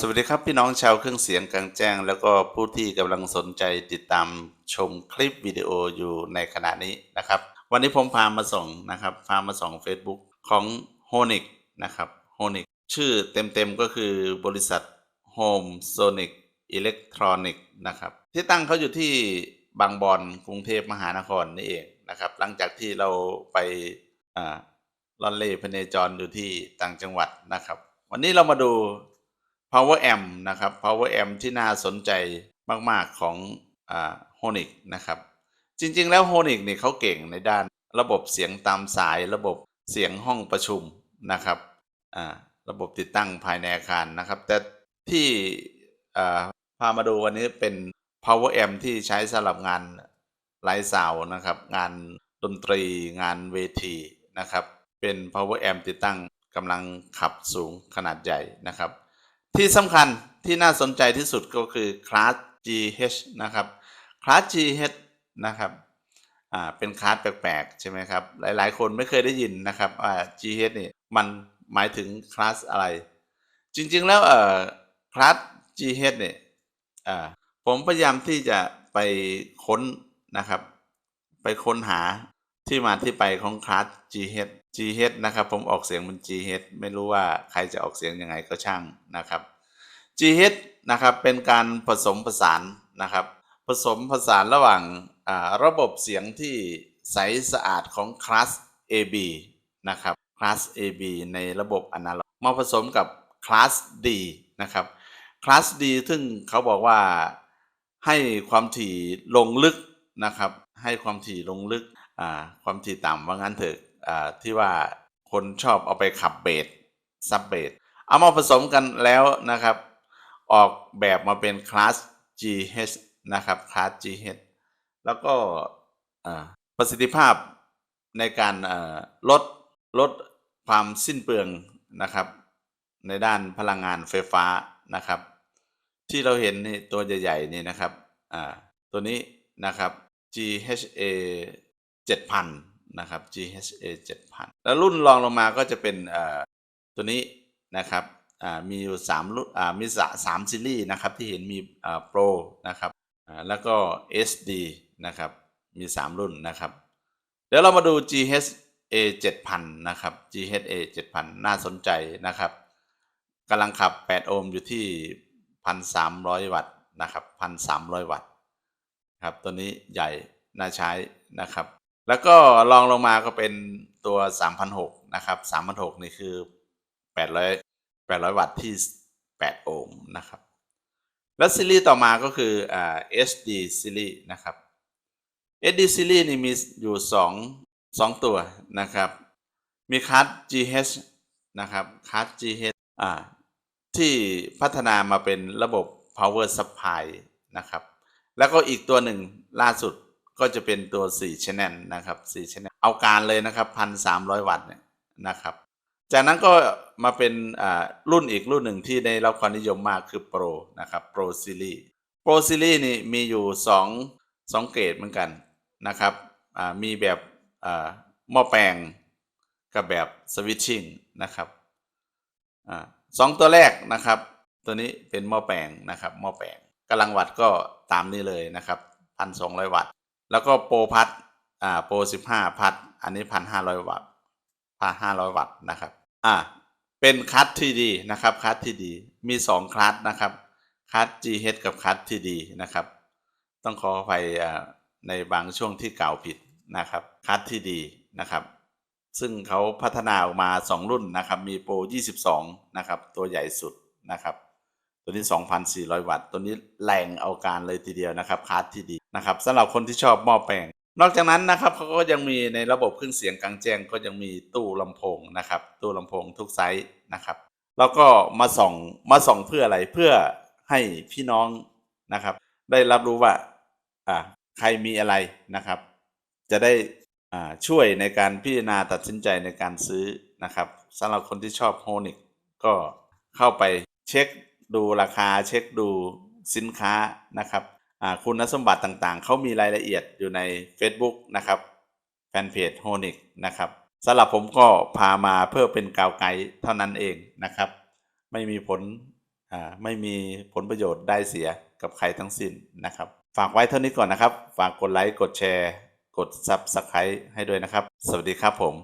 สวัสดีครับพี่น้องชาวเครื่องเสียงกลางแจ้ง แล้วก็ผู้ที่กำลังสนใจติดตามชมคลิปวิดีโออยู่ในขณะนี้นะครับ วันนี้ผมพามาส่งนะครับ พามาส่ง Facebook ของ h o n i c นะครับ h o n i c ชื่อเต็มๆก็คือบริษัท Home Sonic Electronic นะครับ ที่ตั้งเขาอยู่ที่บางบอนกรุงเทพมหานครนี่เองนะครับ หลังจากที่เราไปอ่าล่อนเล่พเนจรอยู่ที่ต่างจังหวัดนะครับ วันนี้เรามาดู power amp นะครับ power amp ที่น่าสนใจมาก ๆ ของอ่า Honic นะครับ จริงๆ แล้ว Honic นี่เขาเก่งในด้านระบบเสียงตามสายระบบเสียงห้องประชุมนะครับระบบติดตั้งภายในอาคารนะครับ แต่ที่พามาดูวันนี้เป็น power amp ที่ใช้สำหรับงานไลฟ์ซาวนะครับ งานดนตรีงานเวทีนะครับ เป็น power amp ติดตั้งกำลังขับสูงขนาดใหญ่นะครับ ที่สำคัญที่น่าสนใจที่สุดก็คือ class GH นะครับ class GH นะครับอ่าเป็นคลาสแปลกๆ ใช่ไหมครับ หลายๆ คนไม่เคยได้ยินนะครับว่า GH นี่มันหมายถึงคลาสอะไร จริงๆแล้วเอ่อคลาส GH เนี่ยอ่าผมพยายามที่จะไปค้นนะครับ ไปค้นหาที่มาที่ไปของคลาส GH GH นะครับผมออกเสียงเป็น GH ไม่รู้ว่าใครจะออกเสียงยังไงก็ช่างนะครับ GH นะครับเป็นการผสมผสานนะครับ ผสมผสานระหว่างระบบเสียงที่ใสสะอาดของคลาส AB นะครับคลาส AB ในระบบอนาล็อกมาผสมกับคลาส D นะครับคลาส D ซึ่งเขาบอกว่าให้ความถี่ลงลึกนะครับ ให้ความถี่ลงลึกความถี่ต่ำว่างั้นเถอะ ที่ว่าคนชอบเอาไปขับเบสซับเบสเอามาผสมกันแล้วนะครับ ออกแบบมาเป็นคลาส GH นะครับคลาส GH แล้วก็ประสิทธิภาพในการลดลดความสิ้นเปลืองนะครับ ในด้านพลังงานไฟฟ้านะครับ ที่เราเห็นนี่ตัวใหญ่ๆนี่นะครับตัวนี้นะครับ GHA 7000 นะครับ GHA 7000 แล้วรุ่นรองลงมาก็จะเป็นตัวนี้นะครับมีอยู่3รุ่นมีสะสามซีรีส์นะครับที่เห็นมีอ่า Pro นะครับแล้วก็ SD นะครับมี 3 รุ่นนะครับ เดี๋ยวเรามาดู GHA 7000 นะครับ GHA 7000 น่าสนใจนะครับกำลังขับ 8 โอห์มอยู่ที่ 1,300 วัตต์นะครับ 1,300 วัตต์ครับตัวนี้ใหญ่น่าใช้นะครับ แล้วก็ลองลงมาก็เป็นตัว 3,600 นะครับ3,600 นี่คือ 800 800 วัตต์ที่ 8 โอห์มนะครับ แล้วซีรีส์ต่อมาก็คืออ่า SD ซีรีส์นะครับ SD ซีรีส์นี่มีอยู่ 2 2 ตัวนะครับ มีคัส GH นะครับคัส GH อ่าที่พัฒนามาเป็นระบบ power supply นะครับ แล้วก็อีกตัวหนึ่งล่าสุด ก็จะเป็นตัว4 channel นะครับ4 channel เอาการเลยนะครับ1,300 วัตต์เนี่ยนะครับ จากนั้นก็มาเป็นรุ่นอีกรุ่นหนึ่งที่ได้รับความนิยมมากคือ Pro นะครับ Pro Series Pro Series นี่มีอยู่ 2 2 เกรดเหมือนกันนะครับมีแบบหม้อแปลงกับแบบสวิตชิ่งนะครับอสองตัวแรกนะครับ ตัวนี้เป็นหม้อแปลงนะครับหม้อแปลงกำลังวัตต์ก็ตามนี้เลยนะครับพันสองร้อยวัตต์ แล้วก็โปรพัดอ่าโปรสิบห้าพัดอันนี้พันห้าร้อยวัตต์พันห้าร้อยวัตต์นะครับอ่าเป็นคัสที่ดีนะครับคัสที่ดีมีสองคัสนะครับคัส GH กับคัสที่ดีนะครับ ต้องขออภัยอ่าในบางช่วงที่กล่าวผิดนะครับคัสที่ดีนะครับ ซึ่งเขาพัฒนาออกมา 2 รุ่นนะครับมีโปร 22 นะครับ ตัวใหญ่สุดนะครับ ตัวนี้ 2,400 วัตต์ ตัวนี้แรงเอาการเลยทีเดียวนะครับคาร์ดที่ดี นะครับสำหรับคนที่ชอบหม้อแปลง นอกจากนั้นนะครับเขาก็ยังมีในระบบเครื่องเสียงกลางแจ้งก็ยังมีตู้ลำโพงนะครับ ตู้ลำโพงทุกไซส์นะครับ แล้วก็มาส่องมาส่องเพื่ออะไรเพื่อให้พี่น้องนะครับ ได้รับรู้ว่าอ่าใครมีอะไรนะครับ จะได้อ่าช่วยในการพิจารณาตัดสินใจในการซื้อนะครับสำหรับคนที่ชอบโฮนิกก็เข้าไปเช็คดูราคาเช็คดูสินค้านะครับ คุณสมบัติต่างๆ เขามีรายละเอียดอยู่ใน Facebook นะครับแฟนเพจโฮนิกนะครับสำหรับผมก็พามาเพื่อเป็นกาวไกด์เท่านั้นเองนะครับ ไม่มีผลไม่มีผลประโยชน์ได้เสียกับใครทั้งสิ้นนะครับ ฝากไว้เท่านี้ก่อนนะครับ ฝากกดไลค์กดแชร์ กด Subscribe ให้ด้วยนะครับ สวัสดีครับผม